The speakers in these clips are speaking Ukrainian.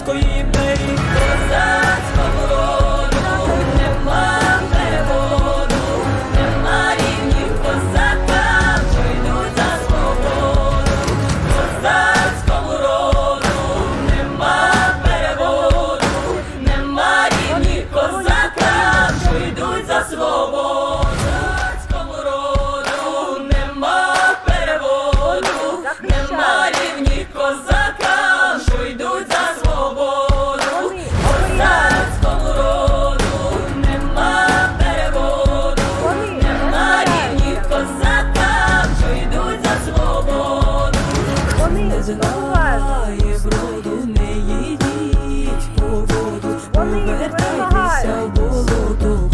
рашистської Ay, so bulutlu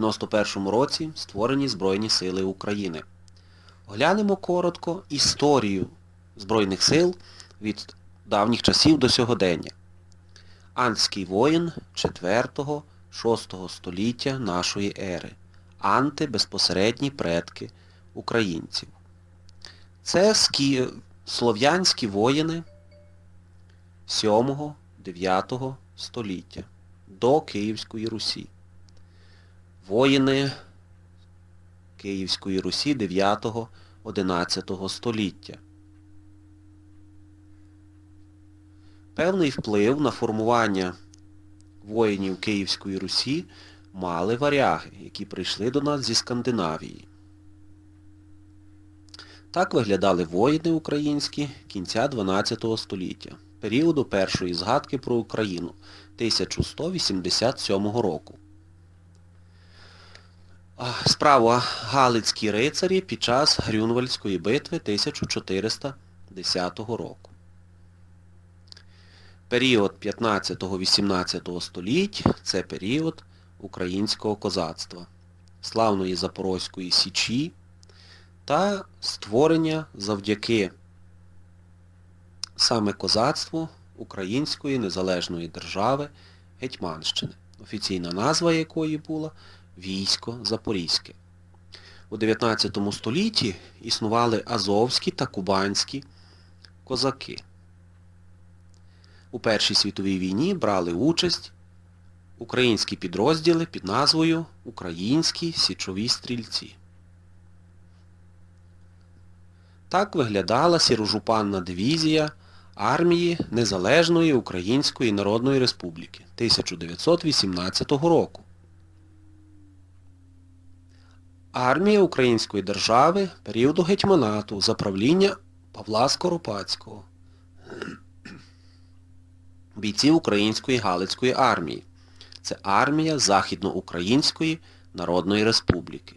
91 році створені Збройні Сили України. Глянемо коротко історію Збройних сил від давніх часів до сьогодення. Антський воїн 4-6 століття нашої ери. Анти безпосередні предки українців. Це скі... слов'янські воїни 7-9 століття до Київської Русі воїни Київської Русі 9-11 століття. Певний вплив на формування воїнів Київської Русі мали варяги, які прийшли до нас зі Скандинавії. Так виглядали воїни українські кінця 12 століття, періоду першої згадки про Україну 1187 року. Справа Галицькі рицарі під час Грюнвальдської битви 1410 року. Період 15-18 століть це період українського козацтва, славної Запорозької Січі та створення завдяки саме козацтво Української незалежної держави Гетьманщини, офіційна назва якої була Військо Запорізьке. У 19 столітті існували азовські та кубанські козаки. У Першій світовій війні брали участь українські підрозділи під назвою Українські січові стрільці. Так виглядала сірожупанна дивізія армії Незалежної Української Народної Республіки 1918 року. Армія Української держави періоду гетьманату за правління Павла Скоропадського. Бійці Української Галицької армії. Це армія Західноукраїнської Народної Республіки.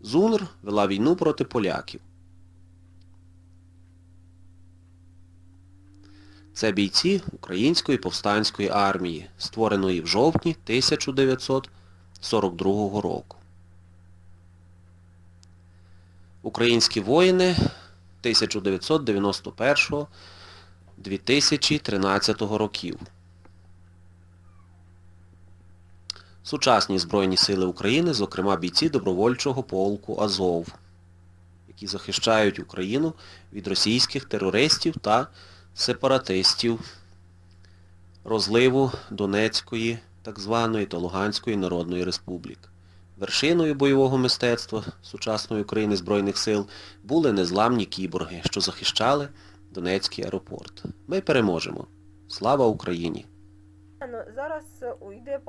ЗУНР вела війну проти поляків. Це бійці Української повстанської армії, створеної в жовтні 1942 року. Українські воїни 1991-2013 років. Сучасні Збройні Сили України, зокрема бійці добровольчого полку Азов, які захищають Україну від російських терористів та сепаратистів розливу Донецької так званої та Луганської Народної Республік. Вершиною бойового мистецтва сучасної України Збройних сил були незламні кіборги, що захищали Донецький аеропорт. Ми переможемо. Слава Україні! Ну, Зараз е, йде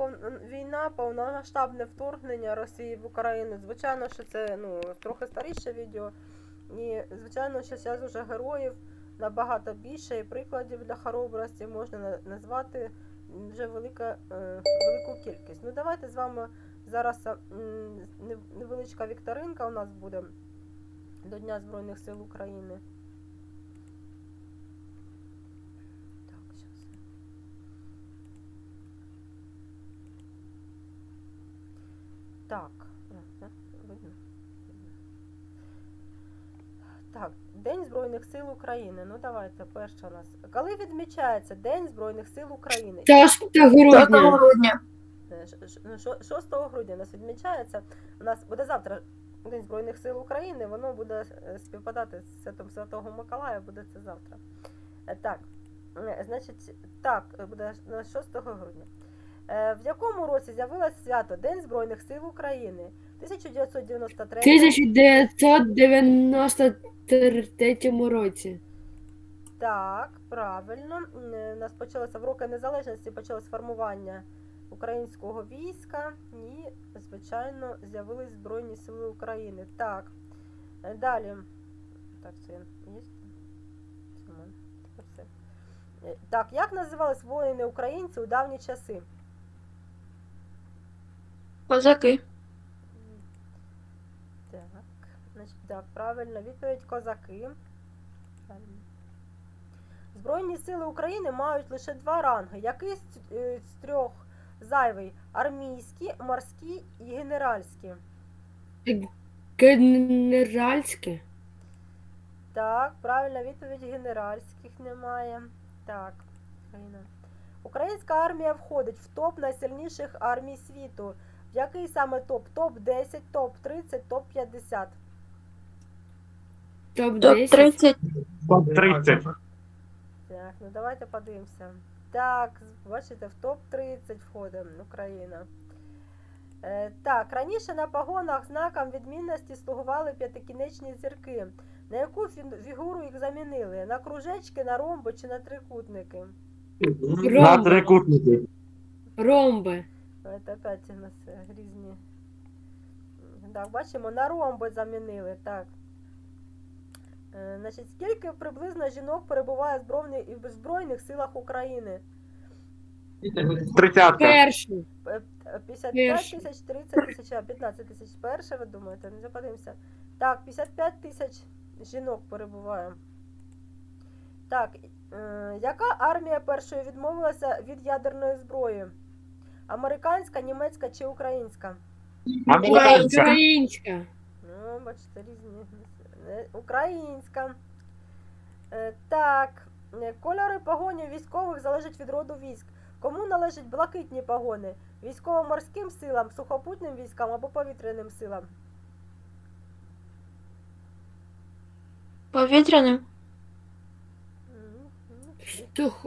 війна, повномасштабне вторгнення Росії в Україну. Звичайно, що це ну, трохи старіше відео. І звичайно, що зараз уже героїв набагато більше і прикладів для хоробрості можна назвати вже велика, е, велику кількість. Ну давайте з вами зараз е, невеличка вікторинка у нас буде до Дня Збройних сил України. Так, Так, День Збройних сил України. Ну давайте, перше у нас. Коли відмічається День Збройних сил України? 6 грудня. грудня. Е, ш- ш- ну, 6 грудня у нас відмічається. У нас буде завтра День Збройних сил України, воно буде е, співпадати з Святом Святого Миколая, буде це завтра. Е, Так, значить, так, буде на 6 грудня. Е, В якому році з'явилось свято День Збройних сил України? 1993 1993 році. Так, правильно. Е, У нас почалося в роки незалежності, почалось формування українського війська і, звичайно, з'явились Збройні Сили України. Так. Е, Далі. Так, це є. Так, як називались воїни українці у давні часи? Козаки. Так, значить, так, правильно. Відповідь козаки. Правильно. Збройні сили України мають лише два ранги. Який з, е, з трьох зайвий? Армійські, морські і генеральські. Генеральське. Так, правильна відповідь генеральських немає. Так, Україна. Українська армія входить в топ найсильніших армій світу. Який саме топ? Топ 10, топ 30, топ 50. Топ Топ 10. 30. Топ-30. Так, ну давайте подивимося. Так, бачите, в топ-30 входить Україна. Е, так, раніше на погонах знаком відмінності слугували п'ятикінечні зірки. На яку фі- фігуру їх замінили? На кружечки, на ромби чи на трикутники? На Ромби. трикутники. Ромби. Це опять у нас е, різні. Так, бачимо, на ромби замінили. Так. Е, Значить, скільки приблизно жінок перебуває в збройних, і в Збройних силах України? Тридцятка. Перший. Е, е, 55 тисяч, 30 тисяч, а 15 тисяч перше, ви думаєте? Не западимося. Так, 55 тисяч жінок перебуває. Так, е, яка армія першою відмовилася від ядерної зброї? Американська, німецька чи українська? Американська. Українська. Ну, бачите, різні. Е, Українська. Е, Так. Е, Кольори погонів військових залежать від роду військ. Кому належать блакитні погони? Військово-морським силам, сухопутним військам або повітряним силам? Повітряним? М, ну, Тух...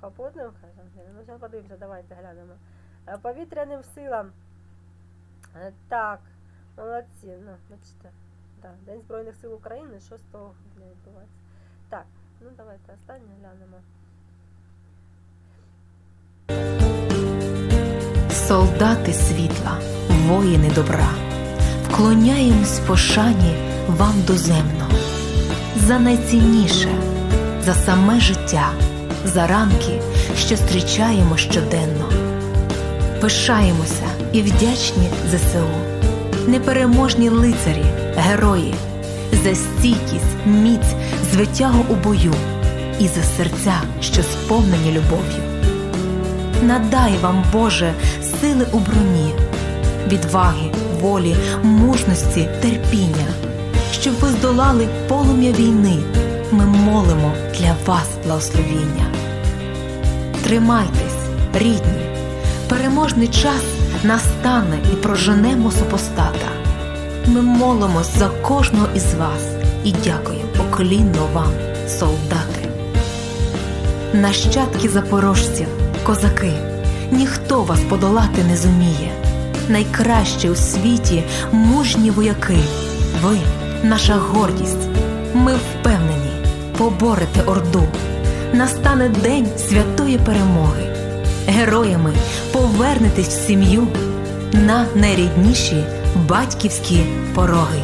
Сухопутним, кажемо. Ну, зараз подивимося, давайте глянемо. Е, Повітряним силам. Е, Так, молодці. Ну, бачите. Да. День Збройних сил України 6 грудня відбувається. Так, ну давайте останнє глянемо. Солдати світла, воїни добра, вклоняємось пошані вам доземно, за найцінніше, за саме життя, за ранки, що зустрічаємо щоденно. Пишаємося і вдячні ЗСУ, непереможні лицарі, герої, за стійкість, міць, звитягу у бою і за серця, що сповнені любов'ю. Надай вам, Боже, сили у броні, відваги, волі, мужності, терпіння, щоб ви здолали полум'я війни. Ми молимо для вас благословіння. Тримайтесь, рідні, переможний час настане і проженемо супостата. Ми молимось за кожного із вас і дякуємо поклінно вам, солдати. Нащадки запорожців, козаки, ніхто вас подолати не зуміє. Найкращі у світі мужні вояки. Ви наша гордість. Ми впевнені, поборете орду. Настане день святої перемоги. Героями повернетесь в сім'ю на найрідніші батьківські пороги.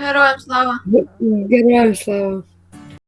Героям слава! Героям слава.